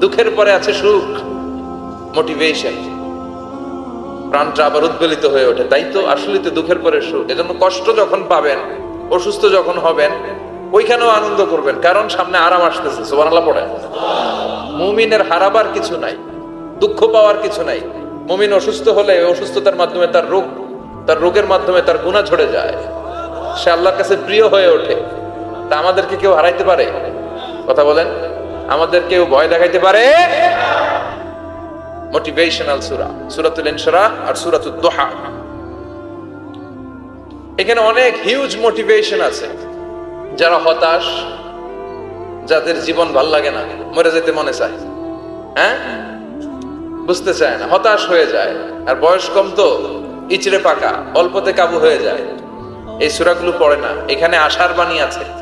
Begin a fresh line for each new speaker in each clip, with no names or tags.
দুঃখের পরে আছে সুখ মোটিভেশন প্রাণটা আবার উদ্বেলিত হয়ে ওঠে, তাই তো আসলে দুঃখের পরে সুখ। এজন্য কষ্ট যখন পাবেন, অসুস্থ যখন হবেন, ওইখানেও আনন্দ করবেন, কারণ সামনে আরাম আসতেছে পড়ে মুমিনের হারাবার কিছু নাই, দুঃখ পাওয়ার কিছু নাই। মুমিন অসুস্থ হলে অসুস্থতার মাধ্যমে তার রোগ, তার রোগের মাধ্যমে তার গুণা ঝরে যায়। সে আল্লাহর কাছে প্রিয় হয়ে ওঠে। তা আমাদেরকে কেউ হারাইতে পারে? কথা বলেন। আমাদের কেউ ভয় দেখাইতে পারে? মোটিভেশনাল সুরা সুরাতুল ইনশরা আর সুরাতুল দোহা এখানে অনেক হিউজ মোটিভেশন আছে। যারা হতাশ, যাদের জীবন ভালো লাগে না, মরে যেতে মনে চায়। হ্যাঁ? বুঝতে চায় না, হতাশ হয়ে যায়। আর বয়স কম তো, ইচড়ে পাকা, অল্পতে কাবু হয়ে যায়। এই সুরাগুলো পড়ে না, এখানে আশার বাণী আছে।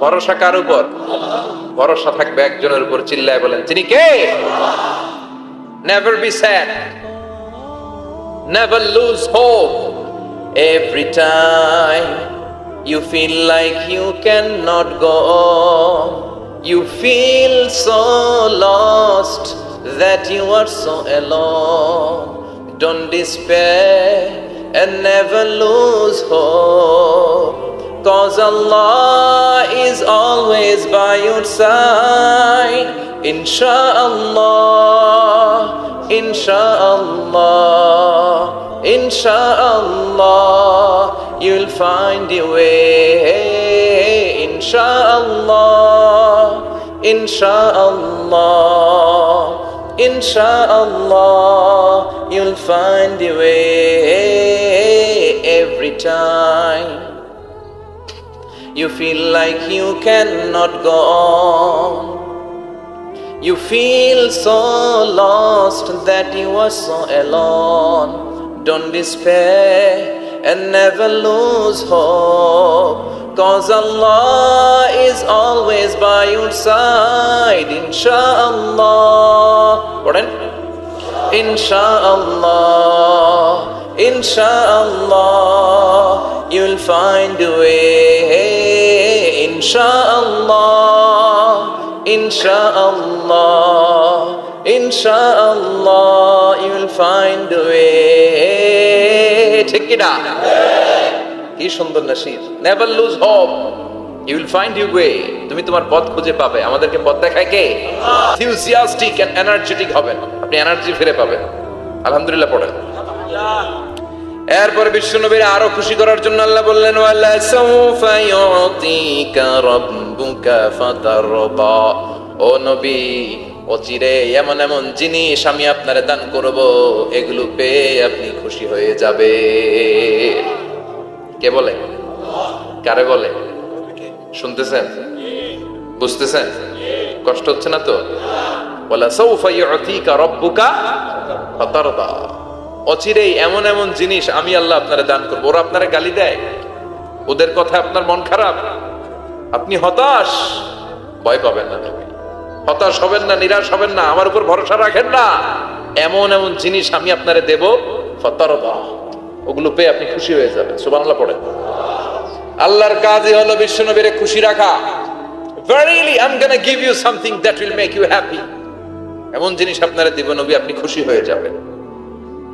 ভরসা কার উপর ভরসা থাকবে একজনের উপর চিল্লায় বলেন তিনি কে never be sad never lose hope every you feel like you cannot go you feel so lost that you are so alone don't despair and never lose hope cause Allah is always by your side. Insha'Allah, Insha'Allah, Insha'Allah, you'll find a way. Insha'Allah, Insha'Allah, Insha'Allah, you'll find a way every time you feel like you cannot go on. You feel so lost that you are so alone. Don't despair and never lose hope. Cause Allah is always by your side. Insha'Allah. Pardon? Insha'Allah. Insha'Allah. You'll find a way. ঠিক কিনা কি সুন্দর Nasir. Never lose hope you will find you way তুমি তোমার পথ খুঁজে পাবে। আমাদেরকে পথ দেখায় কে? এনার্জেটিক হবেন। আপনি এনার্জি ফিরে পাবেন। আলহামদুলিল্লাহ পড়েন। এরপরে বিশ্বনবীর আরও খুশি করার জন্য আল্লাহ বললেন, ওয়ালা সাউফা ও নবী অচিরে এমন এমন জিনিস আমি আপনারে দান করব, এগুলো পেয়ে আপনি খুশি হয়ে যাবে। কে বলে? কারে বলে? শুনতেছেন? বুঝতেছেন? কষ্ট হচ্ছে না তো? ওয়ালা সাউফা ইউতিকা রাব্বুকা ফাতারদা। অচিরেই এমন এমন জিনিস আমি আল্লাহ আপনারা দান করব। ওরা আপনারা গালি দেয়। ওদের কথা আপনার মন খারাপ। আপনি হতাশ। ভয় পাবেন না হতাশ হবেন না, নিরাশ হবেন না। আমার উপর ভরসা রাখেন না। এমন এমন জিনিস আমি আপনারে দেব ওগুলো পেয়ে আপনি খুশি হয়ে যাবেন। সুবহানাল্লাহ পড়েন। আল্লাহর কাজই হলো বিশ্বনবীরে খুশি রাখা। Verily I am gonna give you something that will make you happy এমন জিনিস আপনারা দিব নবী, আপনি খুশি হয়ে যাবেন।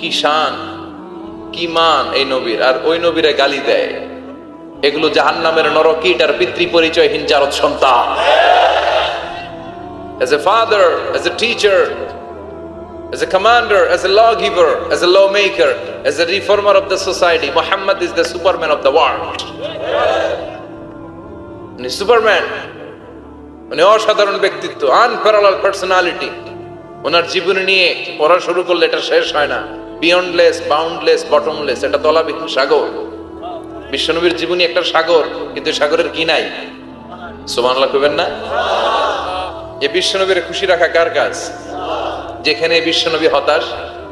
কি শান কি মান এই নবীর? আর ওই নবীরে গালি দেয়। এগুলো জাহান নামের নরকিট আর পিতৃ পরিচয়হীন জারদ সন্তান। As a father as a teacher As a commander, as a lawgiver, as a lawmaker, as a reformer of the society, Muhammad is the superman of the world. উনি সুপারম্যান উনি অসাধারণ ব্যক্তিত্ব আনপ্যারালাল পার্সোনালিটি ওনার জীবনী নিয়ে পড়া শুরু করলে এটা শেষ হয় না। বিয়ন্ডলেস বাউন্ডলেস বটমলেস এটা তলাবিহীন সাগর। বিশ্বনবীর জীবনী একটা সাগর, কিন্তু সাগরের কি নাই? সুবহানাল্লাহ কইবেন না? এ বিশ্বনবীর খুশি রাখা কার কাজ? যেখানে বিশ্বনবী হতাশ,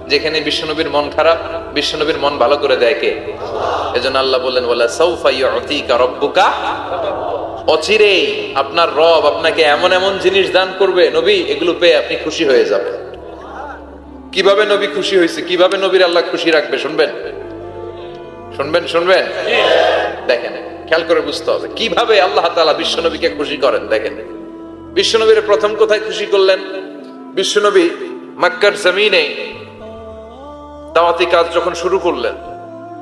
যেখানে বিশ্বনবীর মন খারাপ, বিশ্বনবীর মন ভালো করে দেয় কে? এজন্য আল্লাহ বললেন, ওয়ালা সাউফা ইউতিকা রাব্বুকা? অচিরেই আপনার রব আপনাকে এমন এমন জিনিস দান করবে, নবী, এগুলো পেয়ে আপনি খুশি হয়ে যাবেন। কীভাবে নবী খুশি হয়েছে? কীভাবে নবীর আল্লাহ খুশি রাখবে? শুনবেন? শুনবেন শুনবেন? দেখেন, খেয়াল করে বুঝতে হবে। কীভাবে আল্লাহ তাআলা বিশ্বনবীকে খুশি করেন? দেখেন। বিশ্বনবীর প্রথম কোথায় খুশি করলেন? বিশ্বনবী মক্কার জমিনে দাওয়াতি কাজ যখন শুরু করলেন,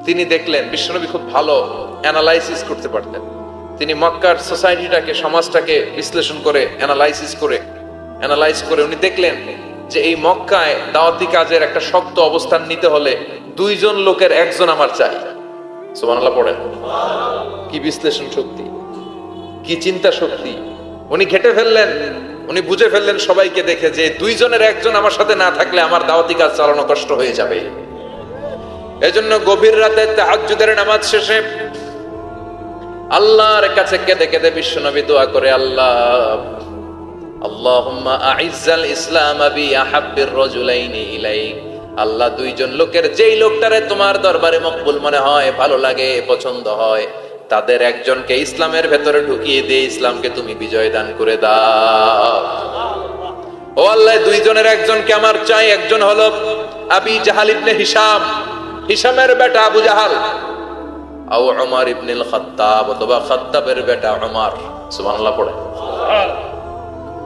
তিনি দেখলেন বিশ্বনবী খুব ভালো অ্যানালাইসিস করতে পারতেন। তিনি মক্কার সোসাইটিটাকে, সমাজটাকে বিশ্লেষণ করে অ্যানালাইসিস করে, অ্যানালাইজ করে উনি দেখলেন যে এই মক্কায় দাওয়াতি কাজের একটা শক্ত অবস্থান নিতে হলে দুইজন লোকের একজন আমার চাই। পড়েন। কি বিশ্লেষণ শক্তি? কি চিন্তা শক্তি? উনি ঘেটে ফেললেন, উনি বুঝে ফেললেন সবাইকে দেখে যে দুইজনের একজন আমার সাথে না থাকলে আমার দাওয়াতি কাজ চালানো কষ্ট হয়ে যাবে। এজন্য গভীর রাতে তাহাজ্জুদের নামাজ শেষে আল্লাহর কাছে কেঁদে কেঁদে বিশ্বনবী দোয়া করে, আল্লাহ আল্লাহুম্মা আইজ্জাল ইসলাম বি আহাব্বির রাজুলাইনি ইলাইক। আল্লাহ দুইজন লোকের যেই লোকটারে তোমার দরবারে মকবুল মনে হয়, ভালো লাগে, পছন্দ হয়, তাদের একজনকে ইসলামের ভেতরে ঢুকিয়ে দিয়ে ইসলামকে তুমি বিজয় দান করে দাও। ও আল্লাহ, দুইজনের একজনকে আমার চাই, একজন হলো আবি জাহাল ইবনে হিসাম হিসামের বেটা আবু জাহাল, আও উমর ইবনুল খাত্তাব অথবা খাত্তাবের বেটা উমর। সুবহানাল্লাহ, পড়ে।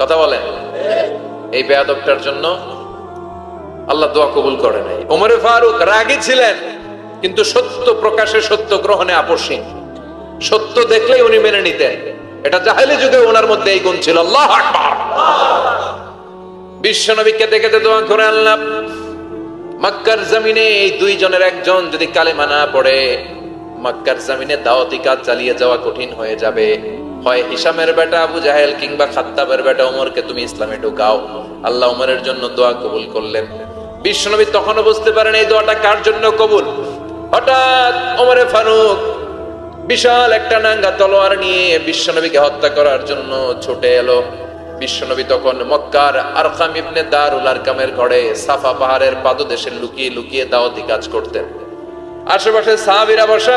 কথা বলেন এই বেয়াদবটার জন্য আল্লাহ দোয়া কবুল করে নাই। ওমরে ফারুক রাগী ছিলেন, কিন্তু সত্য প্রকাশে, সত্য গ্রহণে আপসীন সত্য দেখলেই উনি মেনে নিতেন। এটা জাহেলি যুগে ওনার মধ্যে এই গুণ ছিল। আল্লাহ আকবার। বিশ্বনবীকে দেখে দোয়া করে আল্লাহ মক্কার জমিনে এই দুইজনের একজন যদি কালেমা না পড়ে, মক্কার জমিনে দাওয়াতি কাজ চালিয়ে যাওয়া কঠিন হয়ে যাবে। হয় হিসামের বেটা আবু জাহেল কিংবা খাত্তাবের বেটা ওমরকে তুমি ইসলামে ঢুকাও। আল্লাহ ওমরের জন্য দোয়া কবুল করলেন। বিশ্বনবী তখনও বুঝতে পারেন এই দোয়াটা কার জন্য কবুল? হঠাৎ ওমরে ফারুক বিশাল একটা নাঙ্গা তলোয়ার নিয়ে বিশ্বনবীকে হত্যা করার জন্য ছুটে এলো। বিশ্বনবী তখন মক্কার আরকাম ইবনে দারুল আরকামের ঘরে সাফা পাহাড়ের পাদদেশে লুকিয়ে লুকিয়ে দাওয়াতি কাজ করতেন। আশেপাশে সাহাবীরা বসা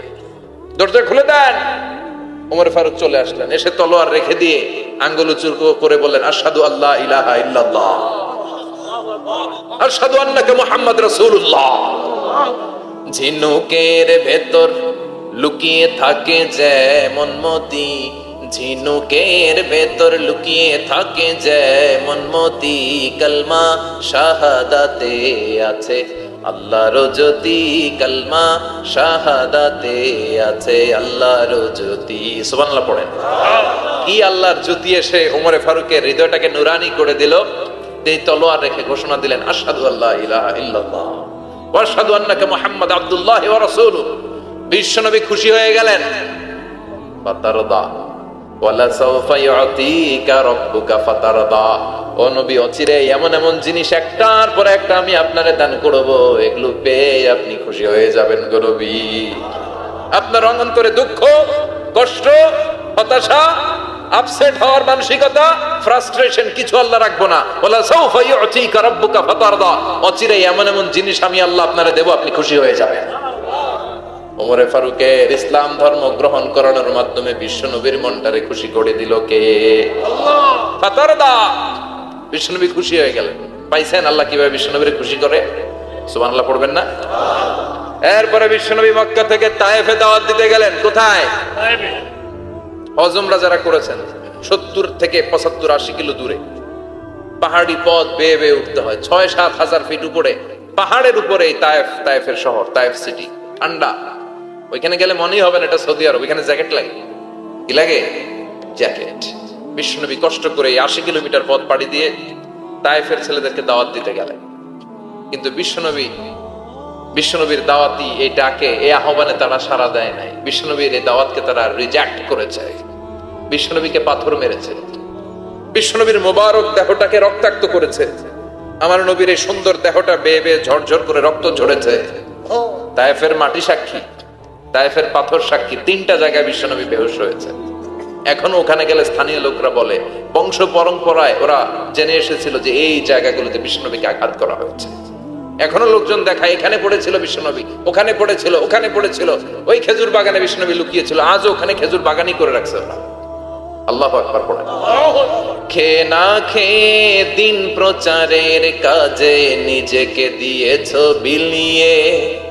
দরজা খুলে দেন। ওমর ফারুক চলে আসলেন। এসে তলোয়ার রেখে দিয়ে আঙ্গুল উঁচু করে বললেন, আশহাদু আল্লাহ ইলাহা ইল্লাল্লাহ। মুহাম্মদ রাসূলুল্লাহ। ঝিনুকের ভেতর লুকিয়ে থাকে যেমন মতি। ঝিনুকের ভেতর লুকিয়ে থাকে যেমন মতি। কলমা শাহাদাতে আছে। আল্লাহর জ্যোতি, কলমা শাহাদাতে আছে, আল্লাহর জ্যোতি। সুবহানাল্লাহ পড়েন। কি আল্লাহর জ্যোতি এসে ওমরে ফারুকের হৃদয়টাকে নুরানি করে দিল? এই তলোয়ার রেখে ঘোষণা দিলেন, আশহাদু আল্লাহ ইলাহা ইল্লাল্লাহ ওয়াশহাদু আন্নাকা মুহাম্মদ আব্দুল্লাহ ওয়া রাসূলুহু। বিশ্বনবী খুশি হয়ে গেলেন। বাতারদা। এমন এমন জিনিস একটার একটা আমি আপনারে দান এগুলো পেয়ে আপনি খুশি হয়ে যাবেন আপনার দুঃখ, কষ্ট, হতাশা আপসেট হওয়ার মানসিকতা ফ্রাস্ট্রেশন কিছু আল্লাহ রাখব না। ওলা সাউফা ইউতিকা রাব্বুকা ফাতারদা। অচিরে এমন এমন জিনিস আমি আল্লাহ আপনারে দেব, আপনি খুশি হয়ে যাবেন। ওমরে ফারুকের ইসলাম ধর্ম গ্রহণ করানোর মাধ্যমে বিশ্ব নবীর মনটারে খুশি করে দিল কে? বিশ্বনবী খুশি হয়ে গেলেন। পাইছেন আল্লাহ কীভাবে বিশ্বনবীর খুশি করে? সুবহানাল্লাহ পড়বেন না? এরপরে বিশ্বনবী মক্কা থেকে তায়েফে দাওয়াত দিতে গেলেন। কোথায়? হজমরা যারা করেছেন। সত্তর থেকে পঁচাত্তর আশি কিলো দূরে। পাহাড়ি পথ বেয়ে বেয়ে উঠতে হয়। ছয় সাত হাজার ফিট উপরে। পাহাড়ের উপরে তায়েফ তায়েফের শহর তায়েফ সিটি ঠান্ডা। ওইখানে গেলে মনেই হবে না এটা সৌদি আরব, ওইখানে জ্যাকেট লাগে। কি লাগে? জ্যাকেট। বিষ্ণুনবী কষ্ট করে আশি কিলোমিটার পথ পাড়ি দিয়ে তায়েফের ছেলেদেরকে দাওয়াত দিতে গেলেন। কিন্তু বিশ্বনবী, বিশ্বনবীর দাওয়াতি এই ডাকে এই আহ্বানে তারা সাড়া দেয় নাই। বিশ্বনবীর এই দাওয়াতকে তারা রিজেক্ট করেছে। বিশ্বনবীকে পাথর মেরেছে। বিশ্বনবীর মোবারক দেহটাকে রক্তাক্ত করেছে। আমার নবীর এই সুন্দর দেহটা বেয়ে বেয়ে ঝরঝর করে রক্ত ঝরেছে। তায়েফের মাটি সাক্ষী। তায়েফের পাথর সাক্ষী তিনটা জায়গায় বিশ্বনবী বেহুশ হয়েছে। এখনও ওখানে গেলে স্থানীয় লোকরা বলে, বংশ পরম্পরায় ওরা জেনে এসেছিল যে এই জায়গাগুলোতে বিশ্বনবীকে আঘাত করা হয়েছে। এখনও লোকজন দেখায়, এখানে পড়েছিল বিশ্বনবী, ওখানে পড়েছিল ওখানে পড়েছিল। ওই খেজুর বাগানে বিশ্বনবী লুকিয়েছিল, আজও ওখানে খেজুর বাগানই করে রাখছে ওরা। আল্লাহ আকবার পড়ে। খে না খেয়ে দিন প্রচারের কাজে নিজেকে দিয়েছ বিলিয়ে।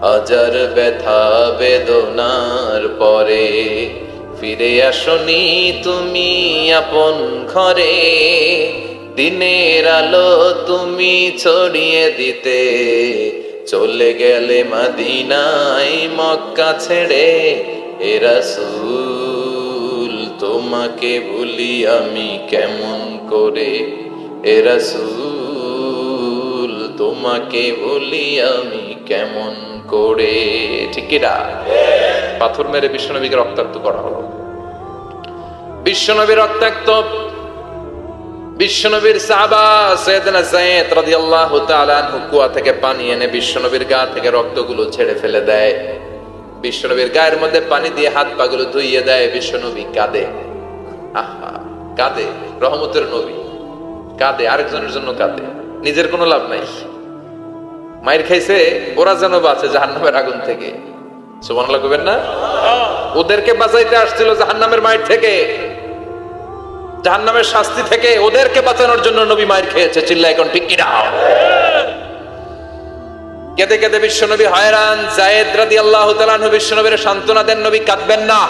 হাজার ব্যথা বেদনার পরে ফিরে আসনি তুমি আপন ঘরে। দিনের আলো তুমি ছড়িয়ে দিতে চলে গেলে মাদিনাই মক্কা ছেড়ে। এরা সুল তোমাকে বলি আমি কেমন করে? এরা সুল তোমাকে বলি আমি কেমন করে ঠিক পাথর মেরে বিশ্বনবীকে রক্তাক্ত করা হলো। বিশ্বনবী রক্তাক্ত। বিশ্বনবীর সাহাবা সৈয়দনা সাইয়েদ রাদিয়াল্লাহু তাআলা আনহু থেকে পানি এনে বিশ্বনবীর গা থেকে রক্তগুলো ছেড়ে ফেলে দেয়। বিশ্বনবীর গায়ের মধ্যে পানি দিয়ে হাত পাগুলো ধুইয়ে দেয়, বিশ্বনবী কাঁদে। আহা, কাঁদে। রহমতের নবী। কাঁদে, আরেকজনের জন্য কাঁদে। নিজের কোনো লাভ নাই। মায়ের খাইছে, ওরা যেন বাঁচে জাহান্নামের আগুন থেকে। সুবহানাল্লাহ কইবেন না? ওদেরকে বাঁচাইতে আসছিল জাহান্নামের মায়ের থেকে। জাহান্নামের শাস্তি থেকে ওদেরকে বাঁচানোর জন্য নবী মায়ের খেয়েছে চিল্লা এখন ঠিক কিনা? কেঁদে কেঁদে বিশ্বনবী হয়রান, জায়েদ রাদি আল্লাহ বিশ্বনবীর সান্ত্বনা দেন, নবী কাঁদবেন না।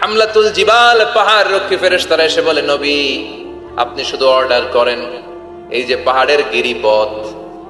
হামলাতুল জিবাল, পাহাড় রক্ষী ফেরেশতারা এসে বলে, নবী, আপনি শুধু অর্ডার করেন, এই যে পাহাড়ের গিরিপথ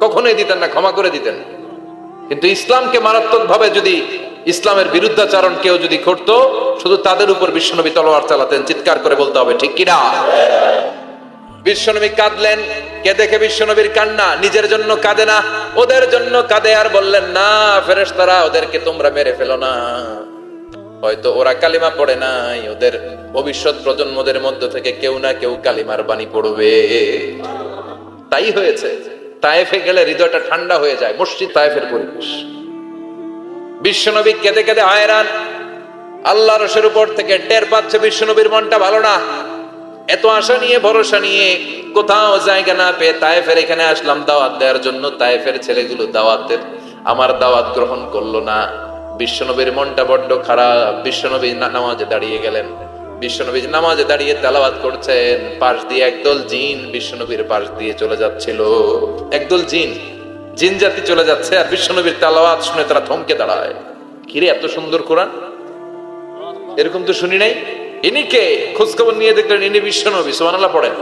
কখনোই দিতেন না, ক্ষমা করে দিতেন। কিন্তু ইসলামকে মারাত্মক ভাবে যদি ইসলামের বিরুদ্ধাচারণ কেউ যদি করতো, শুধু তাদের উপর বিশ্বনবী তলোয়ার চালাতেন, চিৎকার করে বলতে হবে, ঠিক কিনা? বিশ্বনবী কাঁদলেন, কে দেখে বিশ্বনবীর কান্না? নিজের জন্য কাঁদে না, ওদের জন্য কাঁদে, আর বললেন, না, ফেরেশতারা, ওদেরকে তোমরা মেরে ফেলো না। হয়তো ওরা কালিমা পড়ে নাই, ওদের ভবিষ্যৎ প্রজন্মদের মধ্য থেকে কেউ না কেউ কালিমার বাণী পড়বে। তাই হয়েছে। তায়েফে গেলে হৃদয়টা ঠান্ডা হয়ে যায়, মসজিদ তায়েফের পরিবেশ। বিশ্বনবী কেঁদে কেঁদে আয়রান, আল্লাহ রসের উপর থেকে টের পাচ্ছে বিশ্বনবীর মনটা ভালো না। এত আশা নিয়ে, ভরসা নিয়ে কোথাও জায়গা না পেয়ে তায়েফের এখানে আসলাম, দাওয়াত দেওয়ার জন্য তায়েফের ছেলেগুলো দাওয়াতের আমার দাওয়াত গ্রহণ করল না। বিশ্বনবীর মনটা বড্ড খারাপ। বিশ্বনবী নামাজে দাঁড়িয়ে গেলেন। বিশ্বনবী নামাজে দাঁড়িয়ে তেলাওয়াত করছেন, পাশ দিয়ে একদল জিন বিশ্বনবীর পাশ দিয়ে চলে যাচ্ছিল। একদল জিন জিন জাতি চলে যাচ্ছে আর বিশ্বনবীর তেলাওয়াত শুনে তারা থমকে দাঁড়ায়। কিরে, এত সুন্দর কোরআন? এরকম তো শুনি নাই? ইনি কে? খোঁজখবর নিয়ে দেখলেন ইনি বিশ্বনবী, সুবহানাল্লাহ পড়েন।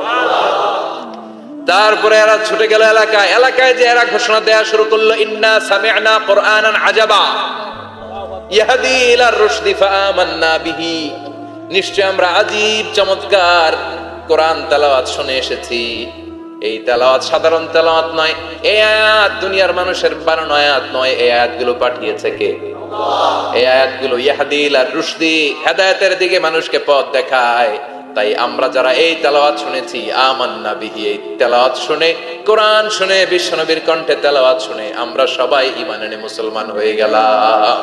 তারপরে এরা ছুটে গেল এলাকায়। এলাকায় যে এরা ঘোষণা দেয়া শুরু করল, ইন্না সামি'না কুরআনান আজাবা। ইয়াহদি ইলার রুশদি ফাআমান্না বিহি। নিশ্চয় আমরা আজীব চমৎকার কোরআন তেলাওয়াত শুনে এসেছি। এই তেলাওয়াত সাধারণ তেলাওয়াত নয়, এই আয়াত দুনিয়ার মানুষের বানানো আয়াত নয়, এই আয়াতগুলো পাঠিয়েছে কে? এই আয়াতগুলো ইয়াহদিল আর রুশদি হেদায়েতের দিকে মানুষকে পথ দেখায়। তাই আমরা যারা এই তেলাওয়াত শুনেছি, আমান্না বিহি, এই তেলাওয়াত শুনে, কোরআন শুনে, বিশ্বনবীর কণ্ঠে তেলাওয়াত শুনে, আমরা সবাই ইমান মুসলমান হয়ে গেলাম।